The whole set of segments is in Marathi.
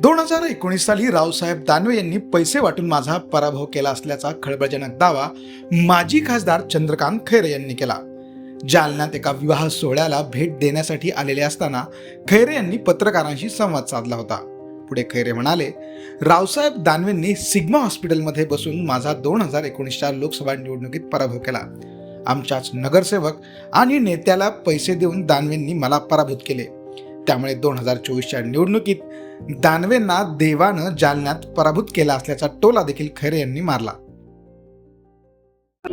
दोन हजार एकोणीस साली रावसाहेब दानवे यांनी पैसे वाटून माझा पराभव केला असल्याचा खळबळजनक दावा माजी खासदार चंद्रकांत खैरे यांनी केला. जालन्यात एका विवाह सोहळ्याला भेट देण्यासाठी आलेले असताना खैरे यांनी पत्रकारांशी संवाद साधला होता. पुढे खैरे म्हणाले रावसाहेब दानवेंनी सिग्मा हॉस्पिटलमध्ये बसून माझा दोन हजार एकोणीसच्या लोकसभा निवडणुकीत पराभव केला. आमच्याच नगरसेवक आणि नेत्याला पैसे देऊन दानवेंनी मला पराभूत केले. त्यामुळे दोन हजार चोवीसच्या निवडणुकीत दानवेंना देवानं जालन्यात पराभूत केला असल्याचा टोला देखील खैरे यांनी मारला.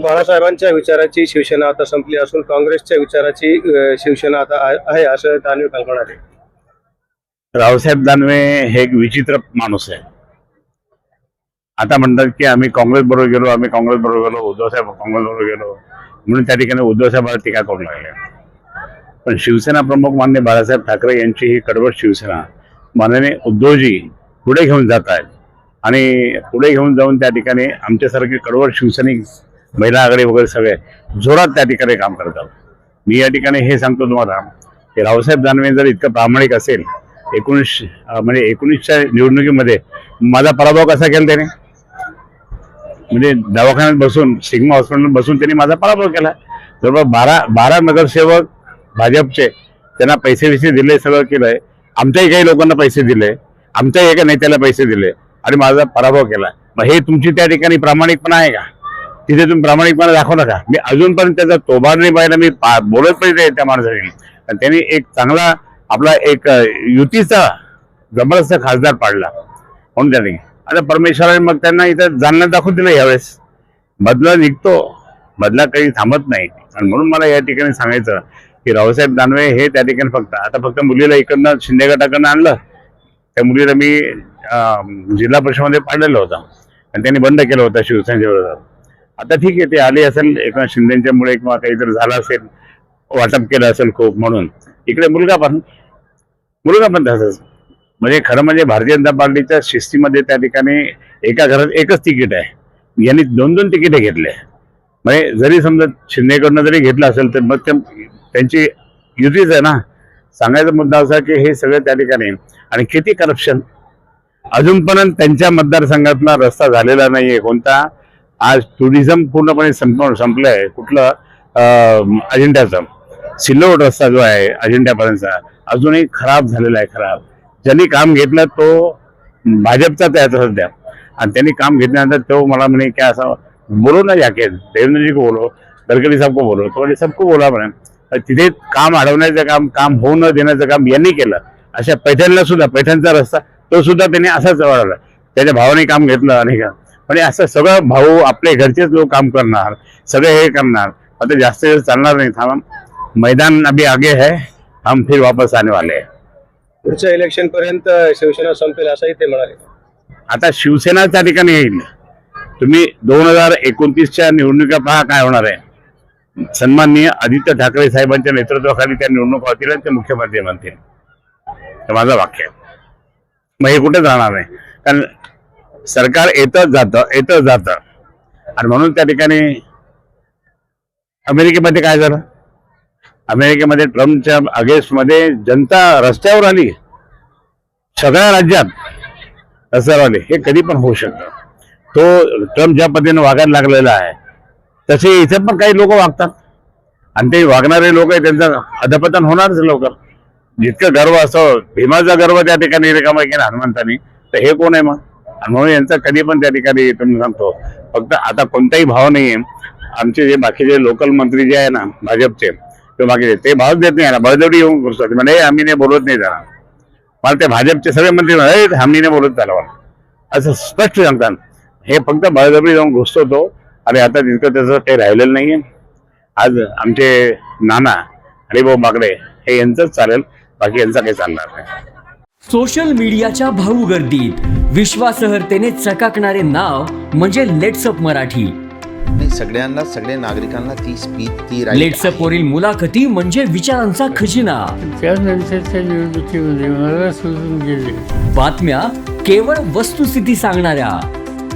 बाळासाहेबांच्या विचाराची शिवसेना आता संपली असून काँग्रेसच्या विचाराची शिवसेना आता आहे- आहे असं दानवे काल म्हणाले. रावसाहेब दानवे हे एक विचित्र माणूस आहे. आता म्हणतात की आम्ही काँग्रेस बरोबर गेलो आम्ही काँग्रेस बरोबर गेलो उद्धव साहेब काँग्रेस बरोबर गेलो. म्हणून त्या ठिकाणी उद्धव साहेबांवर टीका करू लागले पण शिवसेना प्रमुख मान्य बाळासाहेब ठाकरे यांची ही कडवट शिवसेना माननीय उद्धवजी पुढे घेऊन जात आहेत. आणि पुढे घेऊन जाऊन त्या ठिकाणी आमच्यासारखे कडवड शिवसैनिक महिला आघाडी वगैरे सगळे जोरात त्या ठिकाणी काम करत आहोत. मी या ठिकाणी हे सांगतो तुम्हाला की रावसाहेब दानवे जर इतकं प्रामाणिक असेल एकोणीस म्हणजे एकोणीसच्या निवडणुकीमध्ये माझा पराभव कसा केला त्याने? म्हणजे दवाखान्यात बसून सिग्मा हॉस्पिटल बसून त्यांनी माझा पराभव केला. जवळपास बारा बारा नगरसेवक भाजपचे त्यांना पैसे विषयी दिले सगळं केलंय. आमच्याही काही लोकांना पैसे दिले आमच्याही एका नेत्याला पैसे दिले आणि माझा पराभव केला. मग हे तुमची त्या ठिकाणी प्रामाणिकपणा आहे का? तिथे तुम्ही प्रामाणिकपणा दाखवू नका. मी अजूनपर्यंत त्याचा तोभार नाही पाहिला मी बोलत पण त्या माणसाने त्यांनी एक चांगला आपला एक युतीचा जबरदस्त खासदार पाडला. म्हणून त्यांनी. आता परमेश्वराने मग त्यांना इथं जालना दाखवून दिलं यावेळेस. बदला निघतो. बदला काही थांबत नाही. आणि म्हणून मला या ठिकाणी सांगायचं की रावसाहेब दानवे हे त्या ठिकाणी फक्त आता फक्त मुलीला इकडनं शिंदे गटाकडनं आणलं. त्या मुलीला मी जिल्हा परिषदमध्ये पाडलेलं होतं. आणि त्यांनी बंद केलं होतं शिवसेनेच्या विरोधात. आता ठीक आहे ते आले असेल एकनाथ शिंदेच्यामुळे किंवा काहीतरी झालं असेल वाटप केलं असेल खूप म्हणून. इकडे मुलगा पण मुलगा पण तसंच. म्हणजे खरं म्हणजे भारतीय जनता पार्टीच्या शिस्तीमध्ये त्या ठिकाणी एका घरात एकच तिकीट आहे. यांनी दोन दोन तिकीटे घेतले. म्हणजे जरी समजा शिंदेकडनं जरी घेतलं असेल तर मग त्या- त्यांची युतीच आहे ना. सांगायचा मुद्दा असा की हे सगळं त्या ठिकाणी. आणि किती करप्शन अजूनपर्यंत त्यांच्या मतदारसंघातला रस्ता झालेला नाहीये कोणता. आज टुरिझम पूर्णपणे संप संपलंय. कुठलं? अजिंठ्याचं सिल्लोड रस्ता जो आहे अजिंठ्यापर्यंतचा अजूनही खराब झालेला आहे खराब. ज्यांनी काम घेतलं तो भाजपचा आहे सध्या. आणि त्यांनी काम घेतल्यानंतर तो मला म्हणे की असं बोलो ना जाके देवेंद्रजी को बोलो गडकरी साहेब को बोलो तो सबको बोला म्हणे. तिथे काम अडवण्याचं काम काम होऊ न देण्याचं काम यांनी केलं. अशा पैठणला सुद्धा पैठणचा रस्ता तो सुद्धा त्यांनी असाच वाढवला. त्याच्या भावाने काम घेतलं आणि का म्हणजे असं सगळं भाऊ आपले घरचेच लोक काम करणार सगळे हे करणार. आता जास्त दिवस चालणार नाही. थांबा मैदान अभी आगे है. हम फिर वापस आने वाले हैं. पुढच्या इलेक्शन पर्यंत शिवसेना संपेल असंही ते म्हणाले. आता शिवसेना त्या ठिकाणी येईल. तुम्ही दोन हजार एकोणतीसच्या निवडणुका पहा काय होणार आहे. सन्माननीय आदित्य ठाकरे साहेबांच्या नेतृत्वाखाली त्या निवडणुका होतील आणि ते मुख्यमंत्री बनतील. हे माझं वाक्य आहे. मग हे कुठेच राहणार नाही कारण सरकार येतच जातं येतच जातं. आणि म्हणून त्या ठिकाणी अमेरिकेमध्ये काय झालं? अमेरिकेमध्ये ट्रम्पच्या अगेन्स्टमध्ये जनता रस्त्यावर आली. सगळ्या राज्यात रस्त्यावर आली. हे कधी पण होऊ शकतं. तो ट्रम्प ज्या पद्धतीने वागायला लागलेला आहे तसे इथे पण काही लोक वागतात. आणि ते वागणारे लोक आहे त्यांचं अधपतन होणारच लवकर. जितकं गर्व असं भीमाचा गर्व त्या ठिकाणी रिकामा केला हनुमंतानी. तर हे कोण आहे मग? आणि म्हणून यांचा कधी पण त्या ठिकाणी तुम्ही सांगतो. फक्त आता कोणताही भाव नाहीये. आमचे जे बाकीचे लोकल मंत्री जे आहे ना भाजपचे ते बाकीचे ते भावच देत नाही ना येऊन घुसतात. म्हणजे आम्ही नाही बोलत नाही त्याला मला ते भाजपचे सगळे मंत्री म्हणाले "ए, आम्ही नाही बोलत त्याला असं स्पष्ट सांगतात. हे फक्त बळजबरी जाऊन घुसतो तो. आणि आता तितकं त्याचं काही राहिलेलं नाहीये. आज आमचे नाना हरिभाऊ बागडे हे यांचंच चालेल बाकी यांचं काही चालणार नाही. सोशल मीडियाच्या भाऊ गर्दीत विश्वासार्हतेने चकाकणारे नाव म्हणजे लेट्सअप मराठी. नाही सगळ्यांना सगळ्या नागरिकांना ती स्पीच ती right लेट्सअप वरील मुलाखती म्हणजे विचारांचा खजिना. त्यानंतरच्या निवडणुकीमध्ये मला सोडून गेले. बातम्या केवळ वस्तुस्थिती सांगणाऱ्या.